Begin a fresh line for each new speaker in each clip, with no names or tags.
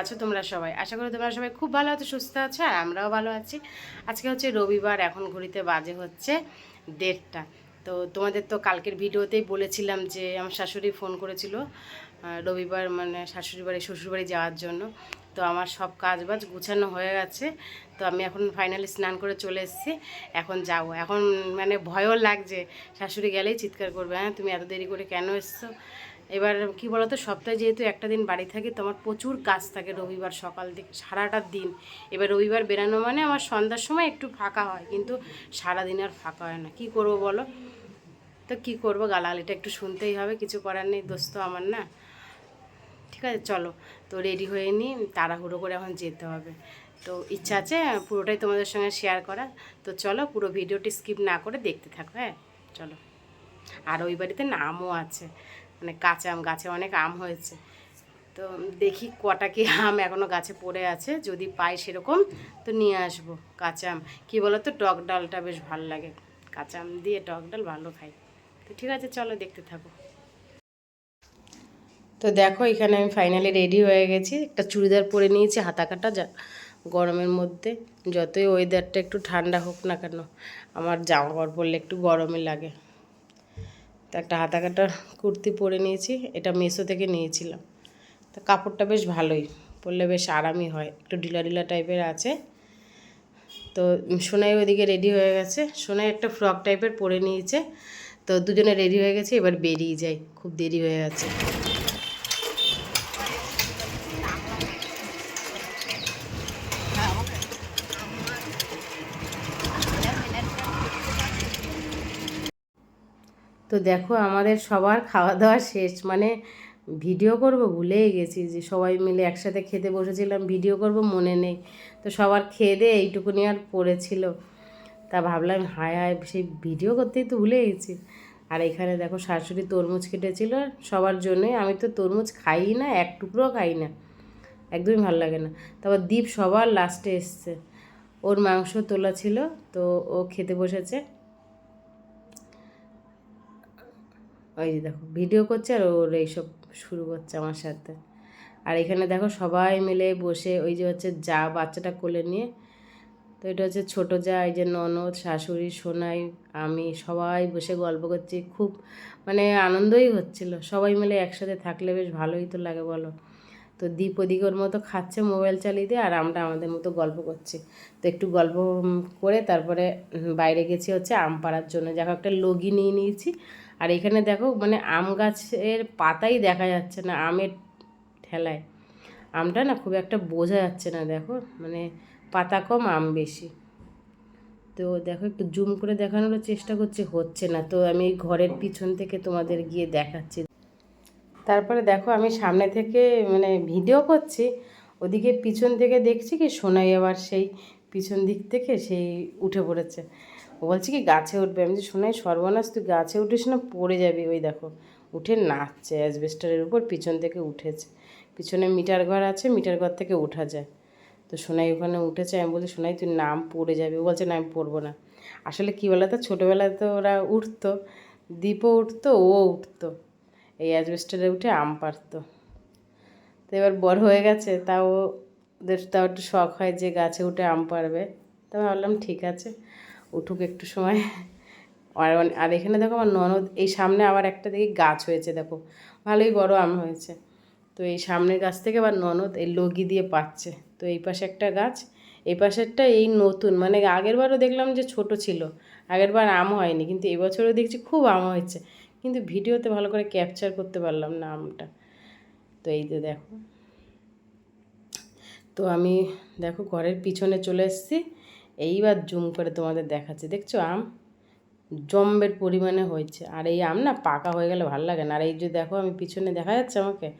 আছো তোমরা সবাই? আশা করি তোমরা সবাই খুব ভালো আছো, সুস্থ আছো, আর আমরাও ভালো আছি। আজকে হচ্ছে রবিবার, এখন ঘড়িতে বাজে হচ্ছে দেড়টা। তো তোমাদের তো কালকের ভিডিওতেই বলেছিলাম যে আমার শাশুড়ি ফোন করেছিল রবিবার মানে শাশুড়ি বাড়ি শ্বশুরবাড়ি যাওয়ার জন্য। তো আমার সব কাজ বাজ গুছানো হয়ে গেছে, তো আমি এখন ফাইনালি স্নান করে চলে এসেছি, এখন যাব। এখন মানে ভয়ও লাগছে, শাশুড়ি গেলেই চিৎকার করবে হ্যাঁ তুমি এত দেরি করে কেন এসছো? এবার কি বলতো, সপ্তাহে যেহেতু একটা দিন বাড়ি থাকে, তো আমার প্রচুর কাজ থাকে রবিবার সকাল থেকে, সারাটা দিন। এবার রবিবার বেরানো মানে আমার সন্ধ্যার সময় একটু ফাঁকা হয়, কিন্তু সারাদিন আর ফাঁকা হয় না। কি করব বলো? তো কি করব? গালাগালিটা একটু শুনতেই হবে, কিছু করার নেই, দোস্ত আমার না। ঠিক আছে, চলো। তো রেডি হয়ে নিই, তাড়াহুড়ো করে এখন যেতে হবে। তো ইচ্ছা আছে, পুরোটাই তোমাদের সঙ্গে শেয়ার করা তো চলো, পুরো ভিডিওটি স্কিপ না করে দেখতে থাকো হ্যাঁ? চলো। আর ওই বাড়িতে না আমও আছে। মানে কাঁচা আম, গাছে অনেক আম হয়েছে। তো দেখি কটা কি আম এখনও গাছে পড়ে আছে, যদি পাই সেরকম তো নিয়ে আসব কাঁচা আম। কী বলো তো টক ডালটা বেশ ভালো লাগে। কাঁচা আম দিয়ে টক ডাল ভালো খাই। তো ঠিক আছে, চলো দেখতে থাকো। তো দেখো, এখানে আমি ফাইনালি রেডি হয়ে গেছি। একটা চুড়িদার পরে নিয়েছি হাতা কাটা যা গরমের মধ্যে। যতই ওয়েদারটা একটু ঠান্ডা হোক না কেন, আমার জামা কাপড় পরলে একটু গরমই লাগে। তো একটা হাতা কাটা কুর্তি পরে নিয়েছি, এটা মেসো থেকে নিয়েছিলাম। তো কাপড়টা বেশ ভালোই, পরলে বেশ আরামই হয়, একটু ঢিলা ঢিলা টাইপের আছে। তো সোনাই ওইদিকে রেডি হয়ে গেছে, সোনাই একটা ফ্রক টাইপের পরে নিয়েছে। তো দুজনে রেডি হয়ে গেছে, এবার বেরিয়ে যাই, খুব দেরি হয়ে গেছে তো দেখো আমাদের সবার খাওয়া দাওয়া শেষ। মানে ভিডিও করব, ভুলেই গেছি যে সবাই মিলে একসাথে খেতে বসেছিলাম, ভিডিও করব, মনে নেই। তো সবার খেয়ে দিয়ে এইটুকুনি আর পড়েছিল। তা ভাবলাম, হায় হায়, সেই ভিডিও করতেই তো ভুলে গেছি। আর এখানে দেখো শাশুড়ি তরমুজ কেটেছিল, সবার জন্যই। আমি তো তরমুজ খাই না, এক টুকরো খাই না। একদমই ভালো লাগে না। তারপর দীপ সবার লাস্টে এসছে। ওর মাংস তোলা ছিল, তো ও খেতে বসেছে। ওই যে দেখো, ভিডিও করছে আর ওর এইসব শুরু করছে আমার সাথে। আর এখানে দেখো সবাই মিলে বসে ওই যে হচ্ছে যা বাচ্চাটা কোলে নিয়ে, তো এটা হচ্ছে ছোটো যা, এই যে ননদ, শাশুড়ি, সোনাই, আমি সবাই বসে গল্প করছি। খুব মানে আনন্দই হচ্ছিল। সবাই মিলে একসাথে থাকলে বেশ ভালোই তো লাগে বলো। তো দীপ ওদিকে ওর মতো খাচ্ছে মোবাইল চালিয়ে দিয়ে, আর আমরা আমাদের মতো গল্প করছি। তো একটু গল্প করে তারপরে বাইরে গেছি হচ্ছে আম পাড়ার জন্য। দেখো একটা লগি নিয়ে নিয়েছি। আর এখানে দেখো মানে আম গাছের পাতাই দেখা যাচ্ছে না, আমের ঠেলায়। আমটা না খুব একটা বোঝা যাচ্ছে না, দেখো মানে পাতা কম, আম বেশি। তো দেখো, একটু জুম করে দেখানোর চেষ্টা করছি, হচ্ছে না। তো আমি ঘরের পিছন থেকে তোমাদের গিয়ে দেখাচ্ছি। তারপরে দেখো, আমি সামনে থেকে মানে ভিডিও করছি, ওদিকে পিছন থেকে দেখছি কি, সোনাই আবার সেই পিছন দিক থেকে সেই উঠে পড়েছে। ও বলছে কি, গাছে উঠবে। আমি যে শোনাই সর্বনাশ, তুই গাছে উঠিস না, পড়ে যাবি। ওই দেখো, উঠে নাচছে, অ্যাসবেস্টারের উপর পিছন থেকে উঠেছে। পিছনে মিটার ঘর আছে, মিটার ঘর থেকে উঠা যায়। তো সোনাই ওখানে উঠেছে, আমি বলি সোনাই, তুই নাম পড়ে যাবি। ও বলছে, না, আমি পড়ব না। আসলে কী বলে তো ছোটোবেলায় তো ওরা উঠতো, দীপও উঠতো, ও উঠতো। এই অ্যাজবেস্টারে উঠে আম পারতো তো এবার বড় হয়ে গেছে, তাও ওদের তাও একটু শখ হয় যে গাছে উঠে আম পারবে তো ভাবলাম, ঠিক আছে। উঠুক একটু সময়। আর আর এখানে দেখো আমার ননদ, এই সামনে আবার একটা দেখি গাছ হয়েছে, দেখো। ভালোই বড় আম হয়েছে। তো এই সামনের গাছ থেকে আবার ননদ এই লগি দিয়ে পাচ্ছে। তো এই পাশে একটা গাছ, এই পাশেরটা এই নতুন। মানে আগের বারও দেখলাম যে ছোট ছিল আগের বার আম হয়নি, কিন্তু এবছরও দেখছি খুব আম হয়েছে। কিন্তু ভিডিওতে ভালো করে ক্যাপচার করতে পারলাম না আমটা। তো এই যে দেখো। তো আমি দেখো ঘরের পিছনে চলে এসেছি। এইবার জুম করে তোমাদের দেখাচ্ছি। দেখছ আম? জম্বের পরিমাণে হয়েছে। আর এই আম না পাকা হয়ে গেলে ভালো লাগে না। আর এই যে দেখো, আমি পিছনে দেখা যাচ্ছে আমাকে?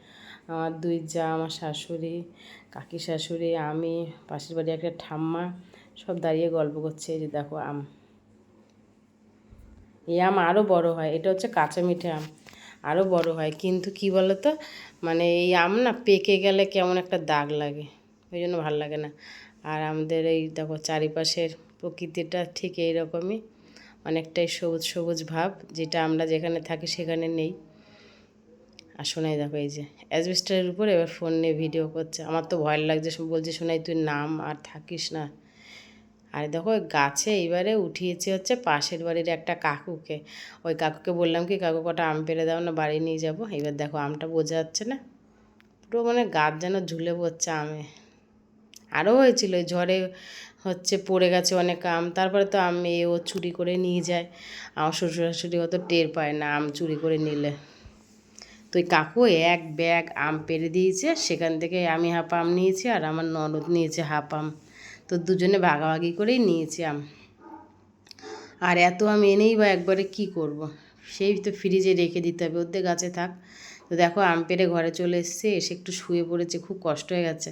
আমার দুই যা, আমার শাশুড়ি, কাকি শাশুড়ি, আমি, পাশের বাড়ি একটা ঠাম্মা, সব দাঁড়িয়ে গল্প করছে। এই যে দেখো আম। এই আম আরও বড় হয়। এটা হচ্ছে কাঁচা মিঠে আম। আরও বড় হয়। কিন্তু কি বলো তো মানে এই আম না পেকে গেলে কেমন একটা দাগ লাগে। ওই জন্য ভালো লাগে না। আর আমাদের এই দেখো চারিপাশের প্রকৃতিটা ঠিক এইরকমই, অনেকটাই সবুজ সবুজ ভাব, যেটা আমরা যেখানে থাকি সেখানে নেই। আর শোনাই দেখো এই যে অ্যাজবেস্টারের উপর এবার ফোন নিয়ে ভিডিও করছে। আমার তো ভয় লাগছে বলছে শোনাই তুই নাম আর থাকিস না। আর দেখো গাছে এইবারে উঠিয়েছে হচ্ছে পাশের বাড়ির একটা কাকুকে। ওই কাকুকে বললাম কি, কাকু, কটা আম পেরে দাও, না বাড়ি নিয়ে যাব? এবার দেখো আমটা বোঝা যাচ্ছে না। পুরো মানে গাছ যেন ঝুলে পড়ছে আমে। আরও হয়েছিল ঝড়ে হচ্ছে পড়ে গেছে অনেক আম, তারপরে তো আম এ ও চুরি করে নিয়ে যায়। আমার শ্বশুর শাশুড়ি অত টের পায় না আম চুরি করে নিলে। তো ওই কাকু এক ব্যাগ আম পেরে দিয়েছে, সেখান থেকে আমি হাফ আম নিয়েছি আর আমার ননদ নিয়েছে হাফ আম। তো দুজনে ভাগাভাগি করেই নিয়েছি আম। আর এত আম এনেই বা একবারে কি করব। সেই তো ফ্রিজে রেখে দিতে হবে ওদের গাছে থাক। তো দেখো আম পেড়ে ঘরে চলে এসছে, এসে একটু শুয়ে পড়েছে, খুব কষ্ট হয়ে গেছে।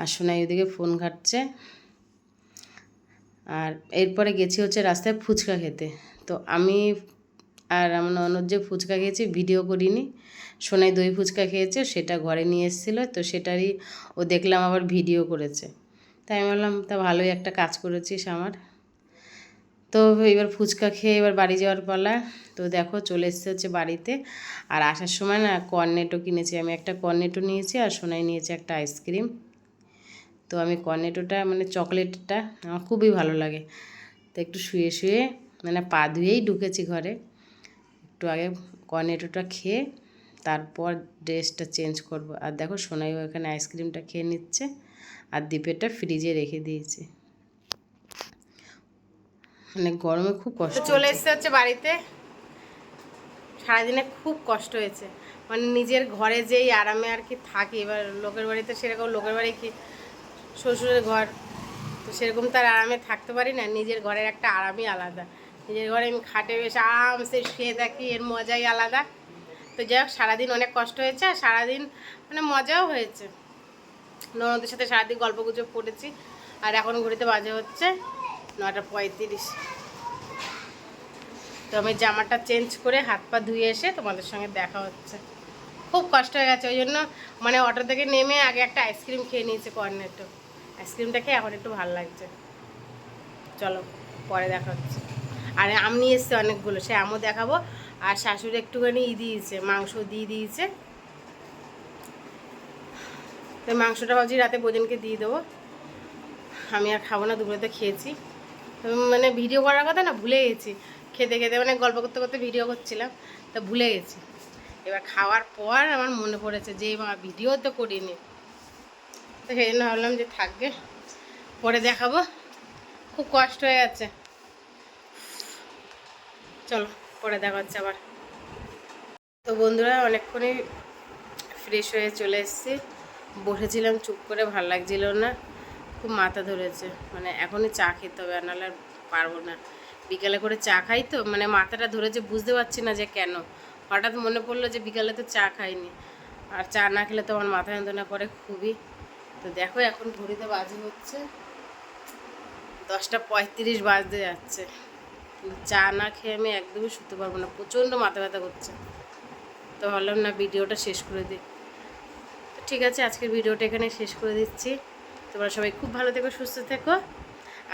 আর শোনাই ওদিকে ফোন ঘাটছে। আর এরপরে গেছি হচ্ছে রাস্তায় ফুচকা খেতে। তো আমি আর আমার ননদ যে ফুচকা খেয়েছি, ভিডিও করিনি। সোনাই দই ফুচকা খেয়েছে, সেটা ঘরে নিয়ে এসেছিল, তো সেটারই ও দেখলাম আবার ভিডিও করেছে। তাই আমি বললাম, তা ভালোই একটা কাজ করেছিস আমার। তো এবার ফুচকা খেয়ে এবার বাড়ি যাওয়ার পালা। তো দেখো চলে এসছে হচ্ছে বাড়িতে। আর আসার সময় না কর্নেটো কিনেছি। আমি একটা কর্নেটো নিয়েছি আর সোনাই নিয়েছে একটা আইসক্রিম তো আমি কর্নেটোটা মানে চকলেটটা আমার খুবই ভালো লাগে। তো একটু শুয়ে শুয়ে মানে পা ধুয়েই ঢুকেছি ঘরে। একটু আগে কর্নেটোটা খেয়ে তারপর ড্রেসটা চেঞ্জ করব। আর দেখো সোনাই এখানে আইসক্রিমটা খেয়ে নিচ্ছে আর দ্বীপেরটা ফ্রিজে রেখে দিয়েছি। মানে গরমে খুব কষ্ট চলে এসছে হচ্ছে বাড়িতে। সারাদিনে খুব কষ্ট হয়েছে। মানে নিজের ঘরে যেই আরামে আর কি থাকি এবার লোকের বাড়িতে সেরকম লোকের বাড়ি কি শ্বশুরের ঘর। তো সেরকম তার আরামে থাকতে পারি না। নিজের ঘরের একটা আরামই আলাদা। নিজের ঘরে আমি খাটে বেশ আরামসে শুয়ে থাকি এর মজাই আলাদা। তো যাই হোক, সারাদিন অনেক কষ্ট হয়েছে। আর সারাদিন মানে মজাও হয়েছে। ননদের সাথে সারাদিন গল্প গুজব করেছি। আর এখন ঘুরিতে বাজে হচ্ছে নটা পঁয়ত্রিশ। তো আমি জামাটা চেঞ্জ করে হাত পা ধুয়ে এসে তোমাদের সঙ্গে দেখা হচ্ছে। খুব কষ্ট হয়ে গেছে। ওই জন্য মানে অটো থেকে নেমে আগে একটা আইসক্রিম খেয়ে নিয়েছে কর্নেটো আইসক্রিমটা খেয়ে এখন একটু ভালো লাগছে। চলো, পরে দেখা হচ্ছে। আর, আম নিয়ে এসছে অনেকগুলো, সে আমও দেখাবো। আর শাশুড়ি একটুখানি ই দিয়েছে, মাংস দিয়ে দিয়েছে। তো মাংসটা ভাবছি রাতে বোজনকে দিয়ে দেবো। আমি আর খাব না, দুপুরে তো খেয়েছি। মানে ভিডিও করার কথা না, ভুলে গেছি। খেতে খেতে মানে গল্প করতে করতে ভিডিও করছিলাম, তা ভুলে গেছি। এবার খাওয়ার পর আমার মনে পড়েছে যে ভিডিও তো করিনি। তো সেই জন্য ভাবলাম যে থাকবে, পরে দেখাবো। খুব কষ্ট হয়ে যাচ্ছে। চলো, পরে দেখা হচ্ছে আবার। তো বন্ধুরা, অনেকক্ষণই ফ্রেশ হয়ে চলে এসেছি। বসেছিলাম, চুপ করে ভালো লাগছিল না। খুব মাথা ধরেছে। মানে এখনই চা খেতে হবে নাহলে আর পারব না। বিকালে করে চা খাই তো মানে মাথাটা ধরেছে, বুঝতে পারছি না যে কেন। হঠাৎ মনে পড়ল যে বিকালে তো চা খাইনি। আর চা না খেলে তো আমার মাথা যন্ত্রণা করে খুবই। তো দেখো এখন ঘড়িতে বাজে হচ্ছে দশটা পঁয়ত্রিশ বাজতে যাচ্ছে। চা না খেয়ে আমি একদমই শুতে পারব না, প্রচণ্ড মাথা ব্যথা করছে। তো ভাবলাম না ভিডিওটা শেষ করে দিই। তো ঠিক আছে, আজকের ভিডিওটা এখানে শেষ করে দিচ্ছি। তোমরা সবাই খুব ভালো থেকো, সুস্থ থেকো।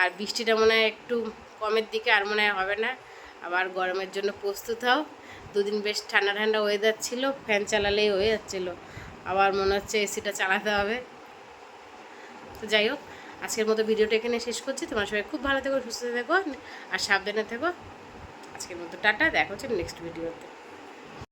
আর বৃষ্টিটা মনে হয় একটু কমের দিকে, আর মনে হয় হবে না। আবার গরমের জন্য প্রস্তুত হও। দুদিন বেশ ঠান্ডা ঠান্ডা ওয়েদার ছিল ফ্যান চালালেই হয়ে যাচ্ছিল। আবার মনে হচ্ছে এসিটা চালাতে হবে। তো যাই হোক, আজকের মতো ভিডিওটা এখানে শেষ করছি। তোমার সবাই খুব ভালো থেকো, সুস্থ থেকো, আর সাবধানে থেকো। আজকের মতো টাটা, দেখা হচ্ছে নেক্সট ভিডিওতে